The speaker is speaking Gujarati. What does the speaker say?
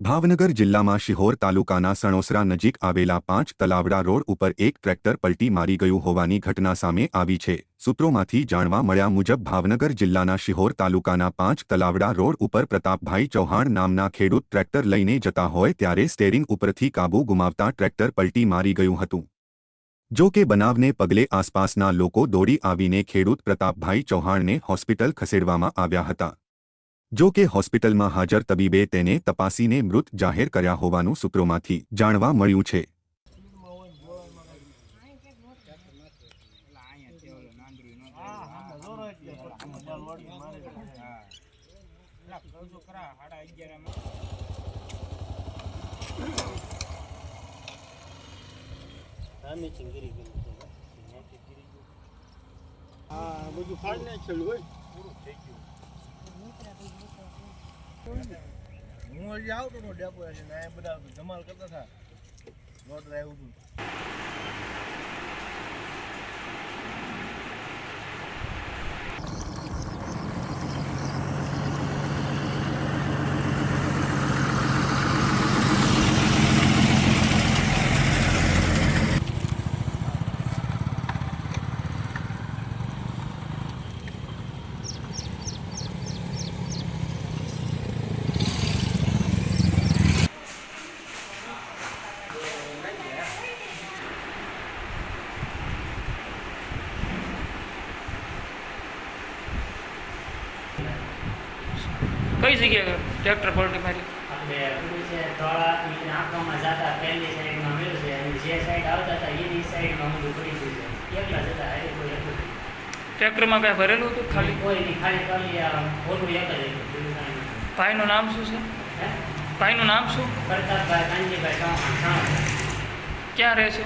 ભાવનગર જિલ્લામાં શિહોર તાલુકાના સણોસરા નજીક આવેલા પાંચ તલાવડા રોડ ઉપર એક ટ્રેક્ટર પલટી મારી ગયું હોવાની ઘટના સામે આવી છે. સૂત્રોમાંથી જાણવા મળ્યા મુજબ ભાવનગર જિલ્લાના શિહોર તાલુકાના પાંચ તલાવડા રોડ ઉપર પ્રતાપભાઈ ચૌહાણ નામના ખેડૂત ટ્રેક્ટર લઈને જતા હોય ત્યારે સ્ટેરિંગ ઉપરથી કાબુ ગુમાવતા ટ્રેક્ટર પલટી મારી ગયું હતું. જો કે બનાવને પગલે આસપાસના લોકો દોડી આવીને ખેડૂત પ્રતાપભાઈ ચૌહાણને હોસ્પિટલ ખસેડવામાં આવ્યા હતા. જો કે હોસ્પિટલમાં હાજર તબીબે તેને તપાસીને મૃત જાહેર કર્યા હોવાનું સૂત્રોમાંથી જાણવા મળ્યું છે. આ બધું ફાડી નાખેલું હોય. પૂરું થઈ ગયું હું હજી આવતો હતો ડેપો ને બધા ધમાલ કરતા હતા. નોટ આવ્યું હતું કઈ જગ્યાએ ટ્રેક્ટર પલટી મારી આપણે પેલું છે ધોળા ઈ આંખોમાં જતા પહેલી સાઈડમાં મળ્યું છે અને જે સાઈડ આવતા હતા એની સાઈડમાં ઊંધું પડી ગયું છે એકલા જતા જગ્યાએ ટ્રેક્ટર પલટી મારી? ટ્રેક્ટરમાં કાંઈ ભરેલું હતું ખાલી? કોઈ કાંઈ. ભાઈનું નામ શું છે? ભાઈનું નામ શું? પ્રતાપભાઈ કાનજીભાઈ ક્યાં રહે છે?